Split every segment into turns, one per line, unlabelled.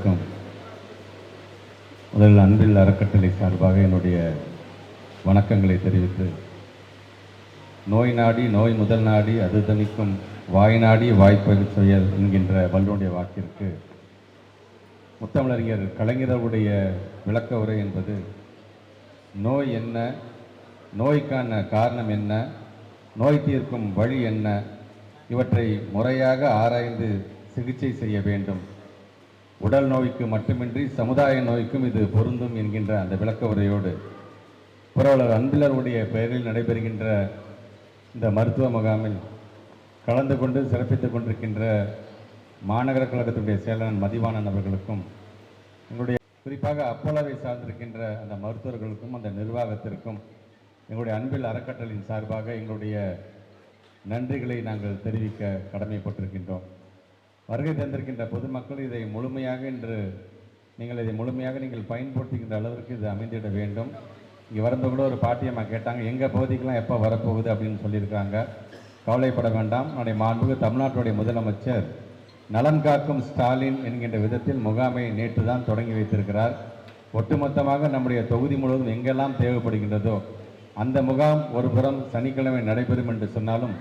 அனைவருக்கும் முதலில் அன்பில் அறக்கட்டளை சார்பாக என்னுடைய வணக்கங்களை தெரிவித்து நோய் நாடி நோய் முதல் நாடி அது தணிக்கும் வாய் நாடி வாய்ப்பகு செயல் என்கின்ற வல்லுடைய வாக்கிற்கு முத்தமிழறிஞர் கலைஞர்களுடைய விளக்க உரை என்பது நோய் என்ன நோய்க்கான காரணம் என்ன நோய் தீர்க்கும் வழி என்ன இவற்றை முறையாக ஆராய்ந்து சிகிச்சை செய்ய வேண்டும். உடல் நோய்க்கு மட்டுமின்றி சமுதாய நோய்க்கும் இது பொருந்தும் என்கின்ற அந்த விளக்க உரையோடு புரவலர் அன்பிலருடைய பெயரில் நடைபெறுகின்ற இந்த மருத்துவ முகாமில் கலந்து கொண்டு சிறப்பித்துக் கொண்டிருக்கின்ற மாநகர கழகத்தினுடைய செயலாளர் மதிவானன் அவர்களுக்கும் எங்களுடைய குறிப்பாக அப்போலாவை சார்ந்திருக்கின்ற அந்த மருத்துவர்களுக்கும் அந்த நிர்வாகத்திற்கும் எங்களுடைய அன்பில் அறக்கட்டளையின் சார்பாக எங்களுடைய நன்றிகளை நாங்கள் தெரிவிக்க கடமைப்பட்டிருக்கின்றோம். வருகை தந்திருக்கின்ற பொதுமக்கள் இதை முழுமையாக இன்று நீங்கள் இதை முழுமையாக நீங்கள் பயன்படுத்துகின்ற அளவிற்கு இது அமைந்திட வேண்டும். இங்கே வரும்போது கூட ஒரு பாட்டியம்மா கேட்டாங்க எங்கள் பகுதிக்கெலாம் எப்போ வரப்போகுது? அப்படின்னு சொல்லியிருக்காங்க. கவலைப்பட வேண்டாம். நம்முடைய மாண்புக்கு தமிழ்நாட்டுடைய முதலமைச்சர் நலன் காக்கும் ஸ்டாலின் என்கின்ற விதத்தில் முகாமை நேற்று தான் தொடங்கி வைத்திருக்கிறார். ஒட்டுமொத்தமாக நம்முடைய தொகுதி முழுவதும் எங்கெல்லாம் தேவைப்படுகின்றதோ அந்த முகாம் ஒருபுறம் சனிக்கிழமை நடைபெறும் என்று சொன்னாலும்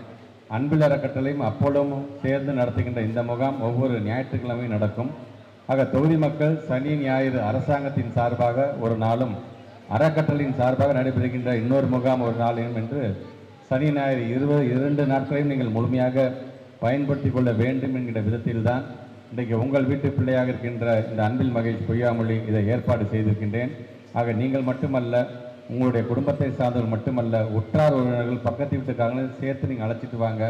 அன்பில் அறக்கட்டளையும் அப்போலோவும் சேர்ந்து நடத்துகின்ற இந்த முகாம் ஒவ்வொரு ஞாயிற்றுக்கிழமையும் நடக்கும். ஆக தொகுதி மக்கள் சனி ஞாயிறு அரசாங்கத்தின் சார்பாக ஒரு நாளும் அறக்கட்டளையின் சார்பாக நடைபெறுகின்ற இன்னொரு முகாம் ஒரு நாளையும் என்று சனி ஞாயிறு இருபது இரண்டு நாட்களையும் நீங்கள் முழுமையாக பயன்படுத்தி கொள்ள வேண்டும் என்கிற விதத்தில்தான் இன்றைக்கு உங்கள் வீட்டு பிள்ளையாக இருக்கின்ற இந்த அன்பில் மகேஷ் பொய்யாமொழி இதை ஏற்பாடு செய்திருக்கின்றேன். ஆக நீங்கள் மட்டுமல்ல உங்களுடைய குடும்பத்தை சார்ந்தவர்கள் மட்டுமல்ல உற்றார் உறவினர்கள் பக்கத்து வீட்டுக்காரங்களும் சேர்த்து நீங்கள் அழைச்சிட்டு வாங்க.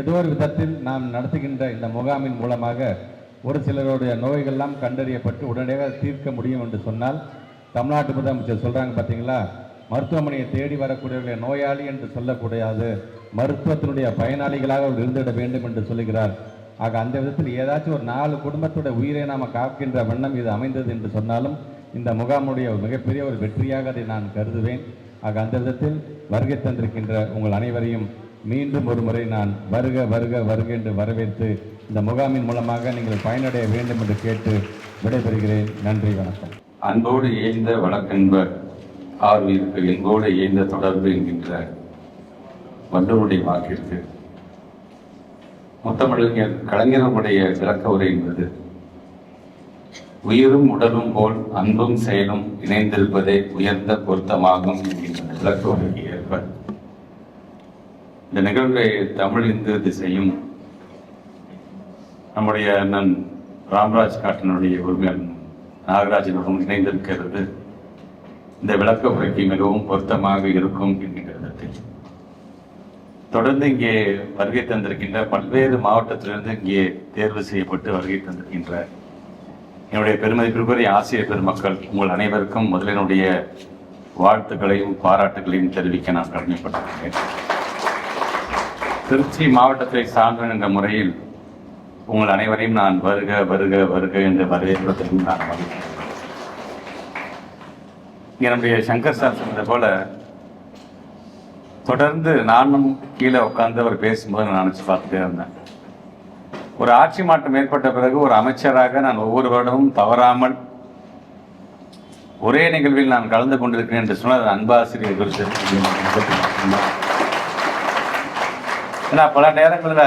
ஏதோ ஒரு விதத்தில் நாம் நடத்துகின்ற இந்த முகாமின் மூலமாக ஒரு சிலருடைய நோய்கள்லாம் கண்டறியப்பட்டு உடனடியாக தீர்க்க முடியும் என்று சொன்னால் தமிழ்நாட்டு முதலமைச்சர் சொல்கிறாங்க பார்த்தீங்களா மருத்துவமனையை தேடி வரக்கூடியவர்களை நோயாளி என்று சொல்லக்கூடாது. மருத்துவத்தினுடைய பயனாளிகளாக அவர் இருந்துவிட வேண்டும் என்று சொல்லுகிறார். ஆக அந்த விதத்தில் ஏதாச்சும் ஒரு நாலு குடும்பத்துடைய உயிரை நாம் காக்கின்ற வண்ணம் இது அமைந்தது என்று சொன்னாலும் இந்த முகாமுடைய மிகப்பெரிய ஒரு வெற்றியாக அதை நான் கருதுவேன். ஆக அந்த விதத்தில் வருகை தந்திருக்கின்ற உங்கள் அனைவரையும் மீண்டும் ஒரு முறை நான் வருக வருக வருக என்று வரவேற்று இந்த முகாமின் மூலமாக நீங்கள் பயனடைய வேண்டும் என்று கேட்டு விடைபெறுகிறேன். நன்றி வணக்கம்.
அன்போடு இயைந்த வழக்கென்ப ஆர்வீருக்கு என்போடு இயைந்த தொடர்பு என்கின்ற வல்லவருடைய வாக்கிற்கு. முத்தமிழறிஞர் கலைஞர்களுடைய விளக்க உரை என்பது உயிரும் உடலும் போல் அன்பும் செயலும் இணைந்திருப்பதே உயர்ந்த பொருத்தமாகும் என்கின்ற விளக்க உரைக்கு ஏற்ப. இந்த நிகழ்வை தமிழ் இந்து திசையும் நம்முடைய அண்ணன் ராம்ராஜ் காட்டனுடைய உரிமையாளன் நாகராஜனுடன் இணைந்திருக்கிறது. இந்த விளக்க உரைக்கு மிகவும் பொருத்தமாக இருக்கும் என்கிற விதத்தில். தொடர்ந்து இங்கே வருகை தந்திருக்கின்ற பல்வேறு மாவட்டத்திலிருந்து இங்கே தேர்வு செய்யப்பட்டு வருகை தந்திருக்கின்ற என்னுடைய பெருமதிப்பிற்குரிய ஆசிய பெருமக்கள் உங்கள் அனைவருக்கும் முதலினுடைய வாழ்த்துக்களையும் பாராட்டுகளையும் தெரிவிக்க நான் கடமைப்பட்டிருக்கிறேன். திருச்சி மாவட்டத்தை சார்ந்தவன் என்ற முறையில் உங்கள் அனைவரையும் நான் வருக வருக வருக என்ற வரவேற்பத்திலும் நான் என்னுடைய இங்கே சங்கர் சார் சொன்னது போல தொடர்ந்து நானும் கீழே உட்கார்ந்து அவர் பேசும்போது நான் நினச்சி பார்த்துட்டே இருந்தேன். ஒரு ஆட்சி மாற்றம் ஏற்பட்ட பிறகு ஒரு அமைச்சராக நான் ஒவ்வொரு வருடமும் தவறாமல் ஒரே நிகழ்வில் நான் கலந்து கொண்டிருக்கிறேன் என்று சொன்னால் அது அன்பாசிரியர் குறித்து ஏன்னா பல நேரங்களில்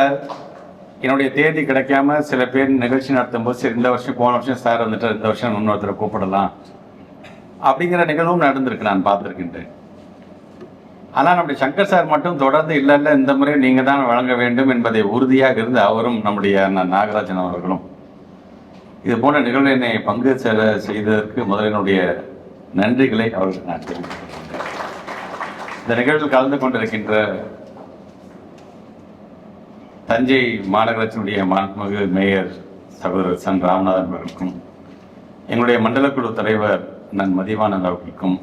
என்னுடைய தேதி கிடைக்காம சில பேர் நிகழ்ச்சி நடத்தும் போது சரி இந்த வருஷம் போன வருஷம் சார் வந்துட்டு இந்த வருஷம் இன்னொருத்தரை கூப்பிடலாம் அப்படிங்கிற நிகழ்வும் நடந்திருக்கு நான் பார்த்துருக்கின்றேன். ஆனால் நம்முடைய சங்கர் சார் மட்டும் தொடர்ந்து இல்லை இல்லை இந்த முறை நீங்கள் தான் வழங்க வேண்டும் என்பதை உறுதியாக இருந்து அவரும் நம்முடைய நாகராஜன் அவர்களும். இது போன்ற நிகழ்வு என்னை பங்கு செல செய்ததற்கு முதலினுடைய நன்றிகளை அவர்களுக்கு நான் தெரிவித்துக் இந்த நிகழ்வில் கலந்து கொண்டிருக்கின்ற தஞ்சை மாநகராட்சியினுடைய மாண்புமிகு மேயர் சகோதரர் சன் ராமநாதன் அவர்களுக்கும் எங்களுடைய மண்டல குழு தலைவர் நன் மதிவானன் அவர்களுக்கும்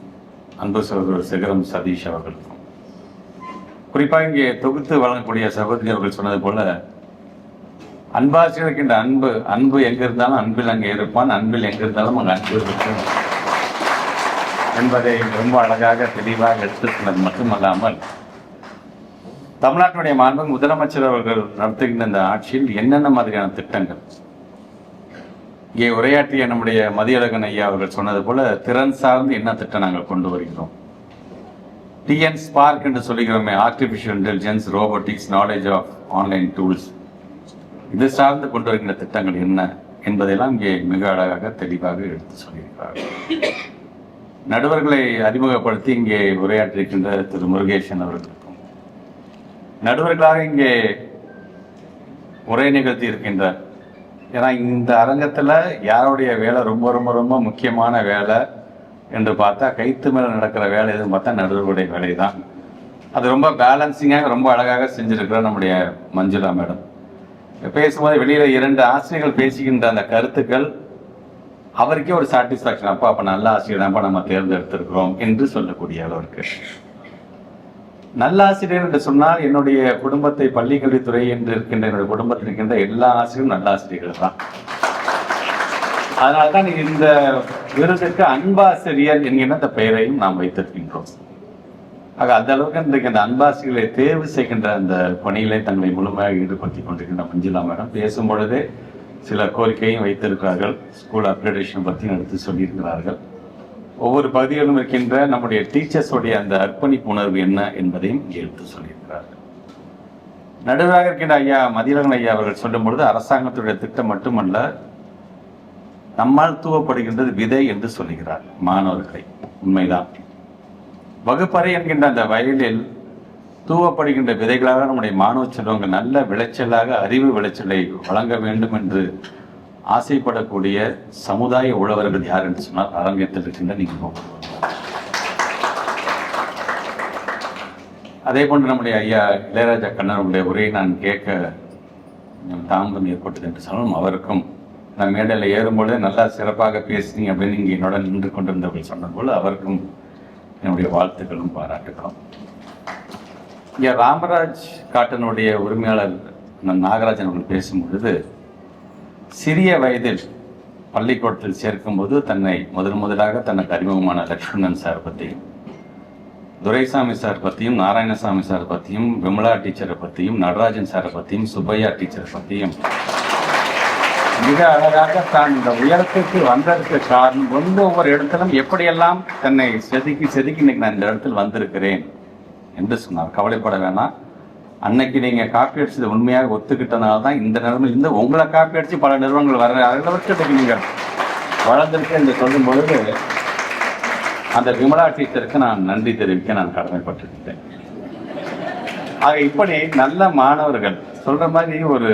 அன்பு சகோதரர் சிகரம் சதீஷ் அவர்களுக்கும் குறிப்பாக இங்கே தொகுத்து வழங்கக்கூடிய சகோதரி அவர்கள் சொன்னது போல அன்பாசிரியர் இருக்கின்ற அன்பு அன்பு எங்க இருந்தாலும் அன்பில் அங்கே இருப்பான் அன்பில் எங்க இருந்தாலும் அங்கே அன்பு இருக்கும் என்பதை ரொம்ப அழகாக தெளிவாக எடுத்து சொன்னது மட்டுமல்லாமல் தமிழ்நாட்டினுடைய மாண்பு முதலமைச்சர் அவர்கள் நடத்துகின்ற இந்த ஆட்சியில் என்னென்ன மாதிரியான திட்டங்கள்? இங்கே உரையாற்றிய நம்முடைய மதியழகன் ஐயா அவர்கள் சொன்னது போல திறன் சார்ந்து என்ன திட்டம் நாங்கள் கொண்டு வருகிறோம்? டிஎன் ஸ்பார்க் என்று சொல்லிக்கிறோமே artificial intelligence robotics knowledge of online tools இது சார்ந்து கொண்டு வருகின்ற திட்டங்கள் என்ன என்பதையெல்லாம் இங்கே மிக அழகாக தெளிவாக எடுத்து சொல்லியிருக்கிறார்கள். நடுவர்களை அறிமுகப்படுத்தி இங்கே உரையாற்றிருக்கின்ற திரு முருகேசன் அவர்களுக்கும் நடுவர்களாக இங்கே உரை நிகழ்த்தி இருக்கின்றார் ஏன்னா இந்த அரங்கத்தில் யாருடைய வேலை ரொம்ப ரொம்ப ரொம்ப முக்கியமான வேலை என்று பார்த்தா கைத்து மேலே நடக்கிற வேலை எதுவும் பார்த்தா நடுவருடைய வேலை தான் அது ரொம்ப பேலன்சிங்காக ரொம்ப அழகாக செஞ்சுருக்கிறார் நம்முடைய மஞ்சுளா மேடம். பேசும்போது வெளியில் இரண்டு ஆசிரியர்கள் பேசுகின்ற அந்த கருத்துக்கள் அவருக்கே ஒரு சாட்டிஸ்ஃபேக்ஷன் அப்பா அப்போ நல்ல ஆசிரியர் தான்ப்பா நம்ம தேர்ந்தெடுத்திருக்கிறோம் என்று சொல்லக்கூடிய அளவிற்கு. நல்ல ஆசிரியர் என்று சொன்னால் என்னுடைய குடும்பத்தை பள்ளி கல்வித்துறை என்று இருக்கின்ற என்னுடைய குடும்பத்தில் இருக்கின்ற எல்லா ஆசிரியரும் நல்ல ஆசிரியர்கள் தான். அதனால்தான் இந்த விருதுக்கு அன்பாசிரியர் என்கின்ற அந்த பெயரையும் நாம் வைத்திருக்கின்றோம். ஆக அந்த அளவுக்கு இன்றைக்கு அந்த அன்பாசிரியர்களை தேர்வு செய்கின்ற அந்த பணியிலே தங்களை முழுமையாக ஈடுபடுத்தி கொண்டிருக்கின்ற மஞ்சுளா மேடம் பேசும் பொழுதே சில கோரிக்கையும் வைத்திருக்கிறார்கள். ஸ்கூல் அப்கிரேடேஷன் பற்றியும் எடுத்து சொல்லியிருக்கிறார்கள். ஒவ்வொரு பகுதிகளிலும் இருக்கின்ற நம்முடைய டீச்சர்ஸோடைய அந்த அர்ப்பணிப்பு உணர்வு என்ன என்பதையும் எடுத்து சொல்லியிருக்கிறார்கள். நடுவராக இருக்கின்ற ஐயா மதியழகன் ஐயா அவர்கள் சொல்லும் பொழுது அரசாங்கத்துடைய திட்டம் மட்டுமல்ல நம்மால் தூவப்படுகின்றது விதை என்று சொல்லுகிறார் மாணவர்களை. உண்மைதான். வகுப்பறை என்கின்ற அந்த வயலில் தூவப்படுகின்ற விதைகளாக நம்முடைய மாணவ செல்வங்கள் நல்ல விளைச்சலாக அறிவு விளைச்சலை வழங்க வேண்டும் என்று ஆசைப்படக்கூடிய சமுதாய உழவர்கள் யார் என்று சொன்னால் அரங்கத்தில் இருக்கின்ற நீங்கள் அதே போன்று நம்முடைய ஐயா இளையராஜா கண்ணனுடைய உரையை நான் கேட்க தாமதம் ஏற்பட்டது என்று சொன்னாலும் அவருக்கும் நான் மேடையில் ஏறும்பொழுது நல்லா சிறப்பாக பேசினீங்க அப்படின்னு இங்கே என்னோட நின்று கொண்டிருந்தவர்கள் சொன்னபோது அவருக்கும் என்னுடைய வாழ்த்துக்களும் பாராட்டுகளும். இங்கே ராமராஜ் காட்டனுடைய உரிமையாளர் நான் நாகராஜன் அவர்கள் பேசும் பொழுது சிறிய வயதில் பள்ளிக்கூடத்தில் சேர்க்கும்போது தன்னை முதன் முதலாக தனக்கு அறிமுகமான லக்ஷ்மணன் சார் பற்றியும் துரைசாமி சார் பற்றியும் நாராயணசாமி சார் பற்றியும் விமலா டீச்சரை பற்றியும் நடராஜன் சாரை பற்றியும் சுப்பையா டீச்சரை பற்றியும் மிக அழகாக தான் இந்த உயரத்துக்கு வந்ததற்கு காரணம் வந்து ஒவ்வொரு இடத்திலும் எப்படியெல்லாம் தன்னை செதுக்கி செதுக்கி இன்னைக்கு நான் இந்த இடத்தில் வந்திருக்கிறேன் என்று சொன்னார். கவலைப்பட வேணாம். அன்னைக்கு நீங்கள் காப்பி அடிச்சது உண்மையாக ஒத்துக்கிட்டனால தான் இந்த நிலைமையில் இருந்து உங்களை காப்பி அடித்து பல நிறுவனங்கள் வர அளவுக்கு நீங்கள் வளர்ந்திருக்கு என்று சொல்லும்பொழுது அந்த விமலா டீச்சருக்கு நான் நன்றி தெரிவிக்க நான் கடமைப்பட்டிருக்கிறேன். ஆக இப்படி நல்ல மாணவர்கள் சொல்கிற மாதிரி ஒரு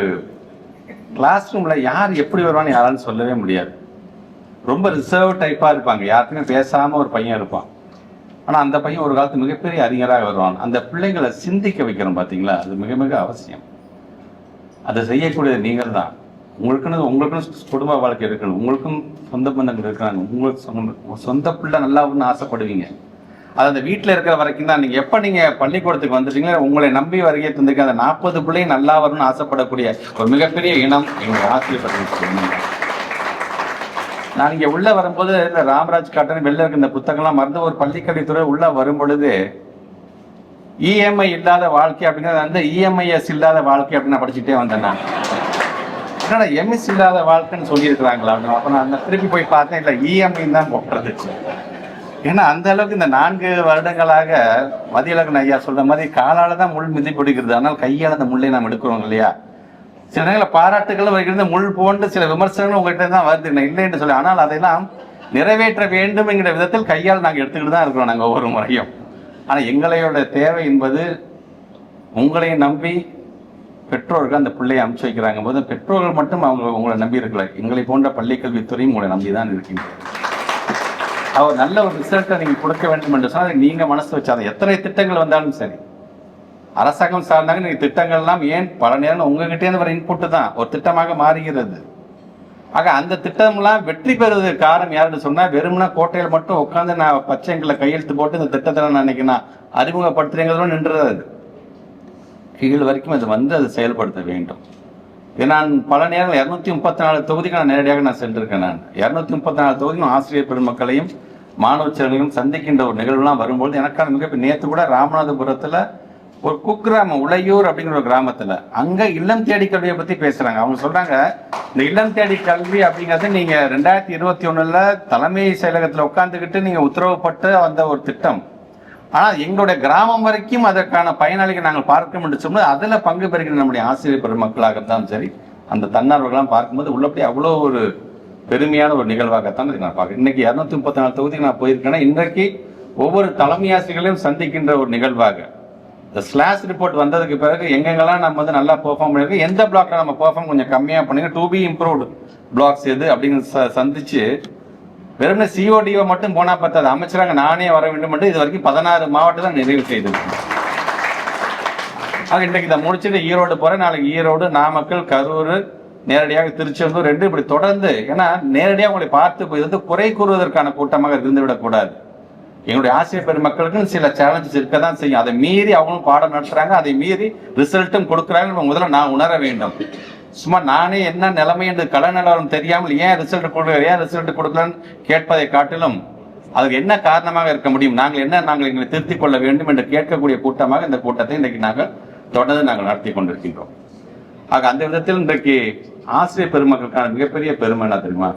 கிளாஸ் ரூமில் யார் எப்படி வருவான்னு யாராலும் சொல்லவே முடியாது. ரொம்ப ரிசர்வ் டைப்பாக இருப்பாங்க. யாருக்குமே பேசாமல் ஒரு பையன் இருப்பான். ஆனால் அந்த பையன் ஒரு காலத்து மிகப்பெரிய அறிஞராக வருவான். அந்த பிள்ளைங்களை சிந்திக்க வைக்கிறோம் பார்த்தீங்களா அது மிக மிக அவசியம். அதை செய்யக்கூடியது நீங்கள் தான் உங்களுக்குன்னு உங்களுக்குன்னு குடும்ப வாழ்க்கை இருக்கணும் உங்களுக்கும் சொந்த பந்தங்கள் இருக்கிறாங்க உங்களுக்கு சொந்த- சொந்த பிள்ளை நல்லா ஒன்று ஆசைப்படுவீங்க. அது அந்த வீட்டில் இருக்கிற வரைக்கும் தான். நீங்கள் எப்போ நீங்கள் பள்ளிக்கூடத்துக்கு வந்துட்டீங்களோ உங்களை நம்பி வருகை தந்திருக்க அந்த நாற்பது பிள்ளையும் நல்லா வரணும்னு ஆசைப்படக்கூடிய ஒரு மிகப்பெரிய இனம் எங்கள் ஆசிரியப்பட்டு நான் இங்கே உள்ள வரும்போது இந்த ராமராஜ் காட்டன் வெளில இருக்க இந்த புத்தகம்லாம் மறந்து ஒரு பள்ளிக்கல்வித்துறை உள்ள வரும் பொழுது இஎம்ஐ இல்லாத வாழ்க்கை அப்படிங்கிறது அந்த இஎம்ஐஎஸ் இல்லாத வாழ்க்கை அப்படின்னு நான் படிச்சுட்டே வந்தேன் நான். என்னடா எம்எஸ் இல்லாத வாழ்க்கைன்னு சொல்லியிருக்கிறாங்களா அப்படின்னு. அப்போ நான் அந்த திருப்பி போய் பார்த்தேன் இல்லை இஎம்ஐ தான் போட்டுருந்துச்சு. ஏன்னா அந்த அளவுக்கு இந்த நான்கு வருடங்களாக மதியழகன் ஐயா சொல்ற மாதிரி காலால தான் முள் மிதி பிடிக்கிறது ஆனால் கையால் அந்த முள்ளை நாம் எடுக்கிறோம் இல்லையா? சில நேரங்களில் பாராட்டுகளும் வருகிறது. முள் போன்று சில விமர்சனங்களும் உங்கள்கிட்ட தான் வருது. இல்லை என்று சொல்லி ஆனால் அதையெல்லாம் நிறைவேற்ற வேண்டும் என்கிற விதத்தில் கையால் நாங்கள் எடுத்துக்கிட்டு தான் இருக்கிறோம் நாங்கள் ஒவ்வொரு முறையும். ஆனால் எங்களையோட தேவை என்பது உங்களை நம்பி பெற்றோர்கள் அந்த பிள்ளையை அனுப்பிச்சு வைக்கிறாங்க. போது பெற்றோர்கள் மட்டும் அவங்க உங்களை நம்பி இருக்கல எங்களை போன்ற பள்ளிக்கல்வித்துறையும் உங்களை நம்பி தான் இருக்கின்றன அவர் நல்ல ஒரு ரிசல்ட்டை நீங்கள் கொடுக்க வேண்டும் என்று சொன்னால் அதை மனசு வச்சாதான். எத்தனை திட்டங்கள் வந்தாலும் சரி. அரசாங்கம் சார்ந்தாங்க நீங்கள் திட்டங்கள்லாம் ஏன் பல நேரம் உங்ககிட்டே ஒரு இன்புட்டு தான். ஒரு திட்டமாக மாறுகிறது. ஆக அந்த திட்டம்லாம் வெற்றி பெறுவதற்கு காரணம் யாருன்னு சொன்னால் வெறும்னா கோட்டையில் மட்டும் உட்காந்து நான் பச்சைங்களை கையெழுத்து போட்டு இந்த திட்டத்தை நான் அன்னைக்கு நான் அறிமுகப்படுத்துறேங்கிறதோட நின்றுறது அது. கீழ் வரைக்கும் அது வந்து அதை செயல்படுத்த வேண்டும். நான் பல நேரங்கள் இரநூத்தி முப்பத்தி நாலு தொகுதிக்கு நான் நேரடியாக நான் சென்றிருக்கேன் நான். இரநூத்தி முப்பத்தி நாலு தொகுதியும் ஆசிரியர் பெருமக்களையும் மாணவ செல்வங்களையும் சந்திக்கின்ற ஒரு நிகழ்வுலாம் வரும்போது எனக்கான மிகப்பெரிய நேற்று கூட ராமநாதபுரத்தில் ஒரு குக்கிராமம் உளையூர் அப்படிங்கிற ஒரு கிராமத்தில். அங்கே இல்லம் தேடி கல்வியை பற்றி பேசுகிறாங்க அவங்க சொல்கிறாங்க இந்த இல்லம் தேடி கல்வி அப்படிங்கிறது நீங்கள் ரெண்டாயிரத்தி இருபத்தி ஒன்றில் தலைமை செயலகத்தில் உட்காந்துக்கிட்டு நீங்கள் உத்தரவுப்பட்டு வந்த ஒரு திட்டம். ஆனால் எங்களுடைய கிராமம் வரைக்கும் அதற்கான பயனாளிகள் நாங்கள் பார்க்க முடிச்சோம்னா அதில் பங்கு பெறுகிற நம்முடைய ஆசிரியர் பெருமக்களாக இருந்தாலும் சரி அந்த தன்னார்வர்கள்லாம் பார்க்கும்போது உள்ளபடி அவ்வளோ ஒரு பெருமையான ஒரு நிகழ்வாகத்தான் இதை நான் பார்க்குறேன். இன்னைக்கு இரநூத்தி முப்பத்தி நாலு தொகுதிக்கு நான் போயிருக்கேன்னா இன்றைக்கு ஒவ்வொரு தலைமை ஆசிரியர்களையும் சந்திக்கின்ற ஒரு நிகழ்வாக. இந்த ஸ்லாஷ் ரிப்போர்ட் வந்ததுக்கு பிறகு எங்கெங்கெல்லாம் நம்ம வந்து நல்லா பெர்ஃபார்ம் பண்ணியிருக்கோம் எந்த பிளாக்ல நம்ம பெர்ஃபார்ம் கொஞ்சம் கம்மியாக பண்ணுங்க டூ பி இம்ப்ரூவ்டு பிளாக்ஸ் எது அப்படின்னு ச- சந்திச்சு வெறும் சிஓடிஓ மட்டும் போனா பத்தாது. அமைச்சராக நானே வர வேண்டும் என்று இது வரைக்கும் பதினாறு மாவட்டம் தான் நிறைவு செய்திருக்கோம் ஆக இன்றைக்கு இதை முடிச்சுட்டு ஈரோடு போறேன். நாளைக்கு ஈரோடு நாமக்கல் கரூர் நேரடியாக திருச்செந்தூர் ரெண்டு இப்படி தொடர்ந்து ஏன்னா நேரடியாக உங்களை பார்த்து போய் வந்து குறை கூறுவதற்கான கூட்டமாக இருந்து விடக்கூடாது எங்களுடைய ஆசிரியர் பெருமக்களுக்கு சில சேலஞ்சஸ் இருக்க தான் செய்யும். அதை மீறி அவங்களும் பாடம் நடத்துறாங்க. அதை மீறி ரிசல்ட்டும் கொடுக்குறாங்க முதல்ல நான் உணர வேண்டும். சும்மா நானே என்ன நிலைமை என்று கள நிலவரம் தெரியாமல் ஏன் ரிசல்ட் கொடுக்கல ஏன் ரிசல்ட் கொடுக்கலன்னு கேட்பதை காட்டிலும் அதுக்கு என்ன காரணமாக இருக்க முடியும்? நாங்கள் என்ன நாங்கள் எங்களை திருத்திக் கொள்ள வேண்டும் என்று கேட்கக்கூடிய கூட்டமாக இந்த கூட்டத்தை இன்றைக்கு நாங்கள் தொடர்ந்து நாங்கள் நடத்தி கொண்டிருக்கின்றோம். ஆக அந்த விதத்தில் இன்றைக்கு ஆசிரியர் பெருமக்களுக்கான மிகப்பெரிய பெருமை என்ன தெரியுமா?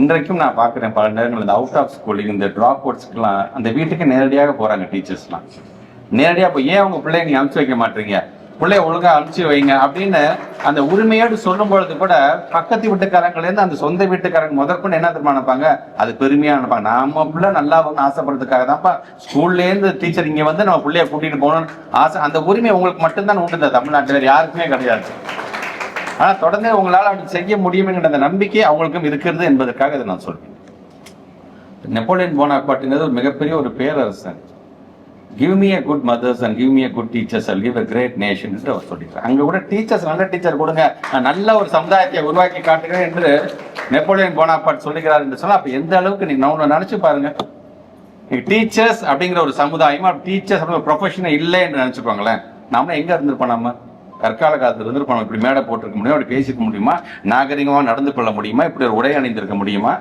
இன்றைக்கும் நான் பார்க்குறேன் பல நேரங்கள் இந்த அவுட் ஆஃப் ஸ்கூலிங் இந்த ட்ராப் அவுட்ஸ்க்குலாம் அந்த வீட்டுக்கு நேரடியாக போகிறாங்க டீச்சர்ஸ்லாம் நேரடியாக இப்போ ஏன் உங்கள் பிள்ளைங்க அனுப்பிச்சி அனுப்பிச்சு வைக்க மாட்டீங்க? பிள்ளைய ஒழுங்கா அனுப்பிச்சு வைங்க அப்படின்னு அந்த உரிமையோடு சொல்லும் பொழுது கூட பக்கத்து வீட்டுக்காரங்கலேருந்து அந்த சொந்த வீட்டுக்காரங்க முதற்கொண்டு என்ன தெரியுமா நினைப்பாங்க? அது பெருமையா நினைப்பாங்க. நாம பிள்ளை நல்லா வந்து ஆசைப்படுறதுக்காக தான்ப்பா. ஸ்கூல்லேருந்து டீச்சர் இங்கே வந்து நம்ம பிள்ளைய கூட்டிட்டு போகணும்னு ஆசை. அந்த உரிமை உங்களுக்கு மட்டும்தான் உண்டு தமிழ்நாட்டில். வேறு யாருக்குமே கிடையாது. ஆனா தொடர்ந்து உங்களால் அப்படி செய்ய முடியுங்கிற அந்த நம்பிக்கை அவங்களுக்கும் இருக்கிறது என்பதற்காக இதை நான் சொல்றேன். நெப்போலியன் போனாபாட்டுங்கிறது ஒரு மிகப்பெரிய ஒரு பேரரசன். Give me a good mothers and give me a good teachers Al give a great nation என்று அவர் சொல்லியிருக்கார் அங்கே கூட டீச்சர்ஸ் நல்ல டீச்சர் கொடுங்க. நான் நல்ல ஒரு சமுதாயத்தை உருவாக்கி காட்டுகிறேன் என்று நெப்போலியன் போனாபாட் சொல்லுகிறார் என்று சொன்னால் அப்போ எந்த அளவுக்கு நீங்கள் நான் நினச்சி பாருங்க. டீச்சர்ஸ் அப்படிங்கிற ஒரு சமுதாயமா டீச்சர்ஸ் அப்படிங்கிற ஒரு ப்ரொஃபஷனே இல்லை என்று நினைச்சுக்கோங்களேன் நாம எங்கே இருந்திருப்போம் நம்ம? கற்கால காலத்தில் இருந்திருப்போம் இப்படி மேடை போட்டிருக்க முடியுமா? அப்படி பேசிக்க முடியுமா? நாகரிகமாக நடந்து கொள்ள முடியுமா? இப்படி ஒரு உடை அணிந்திருக்க முடியுமா?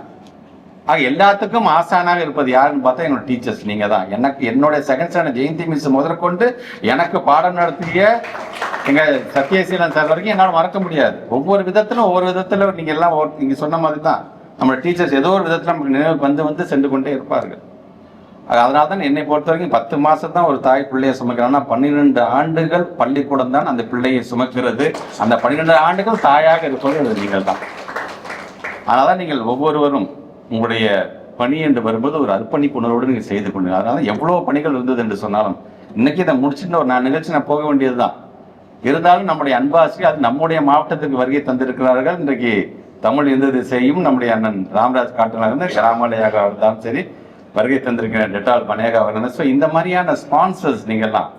ஆக எல்லாத்துக்கும் ஆசானாக இருப்பது யாருன்னு பார்த்தா என்னோட டீச்சர்ஸ் நீங்க தான். எனக்கு என்னோட செகண்ட் ஸ்டாண்டர்ட் ஜெயந்தி மிஸ் முதற்கொண்டு எனக்கு பாடம் நடத்திய எங்க சத்யசீலன் சார் வரைக்கும் என்னால் மறக்க முடியாது. ஒவ்வொரு விதத்திலும் ஒவ்வொரு விதத்துல நீங்க எல்லாம் நீங்க சொன்ன மாதிரி தான். நம்ம டீச்சர்ஸ் ஏதோ ஒரு விதத்துல நமக்கு நினைவுக்கு வந்து வந்து சென்று கொண்டே இருப்பார்கள். அதனால தான் என்னை பொறுத்த வரைக்கும் பத்து மாசம் தான் ஒரு தாய் பிள்ளையை சுமக்கிறான்னா பன்னிரெண்டு ஆண்டுகள் பள்ளிக்கூடம் தான் அந்த பிள்ளையை சுமக்கிறது. அந்த பன்னிரெண்டு ஆண்டுகள் தாயாக இருப்பது நீங்கள் தான் அதனால நீங்கள் ஒவ்வொருவரும் உங்களுடைய பணி என்று வரும்போது ஒரு அர்ப்பணிப்பு உணர்வோடு நீங்கள் செய்து கொண்டீங்க அதனால எவ்வளோ பணிகள் இருந்தது என்று சொன்னாலும் இன்னைக்கு இதை முடிச்சுட்டு ஒரு நான் நிகழ்ச்சி நான் போக வேண்டியது தான் இருந்தாலும் நம்முடைய அன்பாசி அது நம்முடைய மாவட்டத்துக்கு வருகை தந்திருக்கிறார்கள். இன்றைக்கு தமிழ் எந்த திசையும் நம்முடைய அண்ணன் ராமராஜ் காட்டனாக இருந்து கிராமலையாக இருந்தாலும் சரி வருகை தந்திருக்கிற டெட்டால் பனேகா அவர்கள் ஸோ இந்த மாதிரியான ஸ்பான்சர்ஸ் நீங்கள்லாம்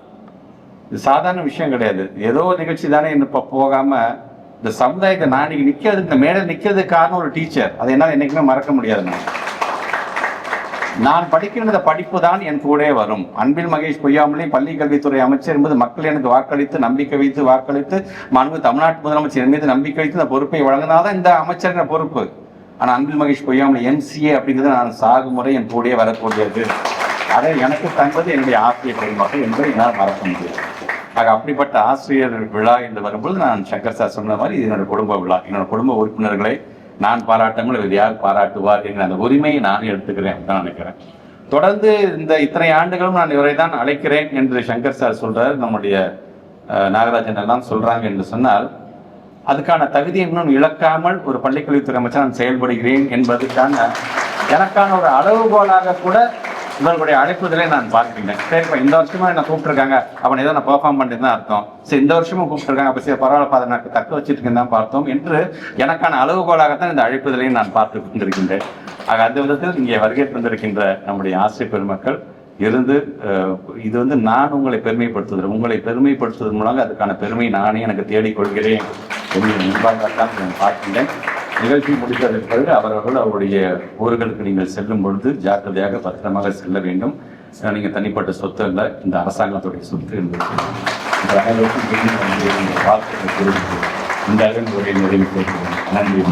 இது சாதாரண விஷயம் கிடையாது. ஏதோ நிகழ்ச்சி தானே இன்னும் இப்போ போகாமல் இந்த சமுதாயத்தை நான் இன்னைக்கு நிற்கிறது இந்த மேடை நிக்கிறதுக்கு காரணம் ஒரு டீச்சர் அதை என்னால் என்னைக்குமே மறக்க முடியாது நான். நான் படிப்பு தான் என் கூட வரும். அன்பில் மகேஷ் பொய்யாமலே பள்ளி கல்வித்துறை அமைச்சர் என்பது மக்கள் எனக்கு வாக்களித்து நம்பிக்கை வைத்து வாக்களித்து மாண்பு தமிழ்நாட்டு முதலமைச்சர் என் மீது நம்பிக்கை வைத்து இந்த பொறுப்பை வழங்கினாதான் இந்த அமைச்சரின் பொறுப்பு. ஆனால் அன்பில் மகேஷ் பொய்யாமலை எம்சிஏ அப்படிங்கிறது நான் சாகுமுறை என் கூடயே வரக்கூடியது. அதை எனக்கு தங்குவது என்னுடைய ஆசிரியர் பெருமக்கள் என்பதை என்னால் மறக்க முடியாது. ஆக அப்படிப்பட்ட ஆசிரியர் விழா என்று வரும்போது நான் சங்கர் சார் சொன்ன மாதிரி இது என்னோட குடும்ப விழா. என்னோட குடும்ப உறுப்பினர்களை நான் பாராட்டாமல் இது யார் பாராட்டுவார் என்கிற அந்த உரிமையை நான் எடுத்துக்கிறேன் தான் நினைக்கிறேன். தொடர்ந்து இந்த இத்தனை ஆண்டுகளும் நான் இவரை தான் அழைக்கிறேன் என்று சங்கர் சார் சொல்றார். நம்முடைய நாகராஜன் எல்லாம் சொல்றாங்க என்று சொன்னால் அதுக்கான தகுதியை இன்னும் இழக்காமல் ஒரு பள்ளிக்கல்வித்துறை அமைச்சர் நான் செயல்படுகிறேன் என்பதற்கான எனக்கான ஒரு அளவுகோலாக கூட இவர்களுடைய அழைப்புதலே நான் பார்க்குறேன். சரிப்பா இந்த வருஷமா என்ன கூப்பிட்டுருக்காங்க? அவன் ஏதோ நான் பெர்ஃபார்ம் பண்ணிட்டு தான் அர்த்தம். சரி இந்த வருஷமும் கூப்பிட்டுருக்காங்க. அப்போ சரி பரவாயில்ல அதை நான் தக்க வச்சுட்டு இருக்கேன் தான் பார்த்தோம் என்று எனக்கான அளவுகோலாகத்தான் இந்த அழைப்புதலையும் நான் பார்த்து கொண்டிருக்கின்றேன். ஆக அந்த விதத்தில் இங்கே வருகை தந்திருக்கின்ற நம்முடைய ஆசிரியர் பெருமக்கள் இருந்து இது வந்து நான் உங்களை பெருமைப்படுத்துதல் உங்களை பெருமைப்படுத்துவதன் மூலம் அதுக்கான பெருமை நானே எனக்கு தேடிக்கொள்கிறேன் என்று முன்பாகத்தான் நான் பார்க்கின்றேன். நிகழ்ச்சி முடித்ததற்கு பிறகு அவரவர்கள் அவருடைய ஊர்களுக்கு நீங்கள் செல்லும் பொழுது ஜாக்கிரதையாக பத்திரமாக செல்ல வேண்டும். நீங்கள் தனிப்பட்ட சொத்து அல்ல இந்த அரசாங்கத்துடைய சொத்து என்பது. இந்த அனைவருக்கும் இந்த நிறைவு நன்றி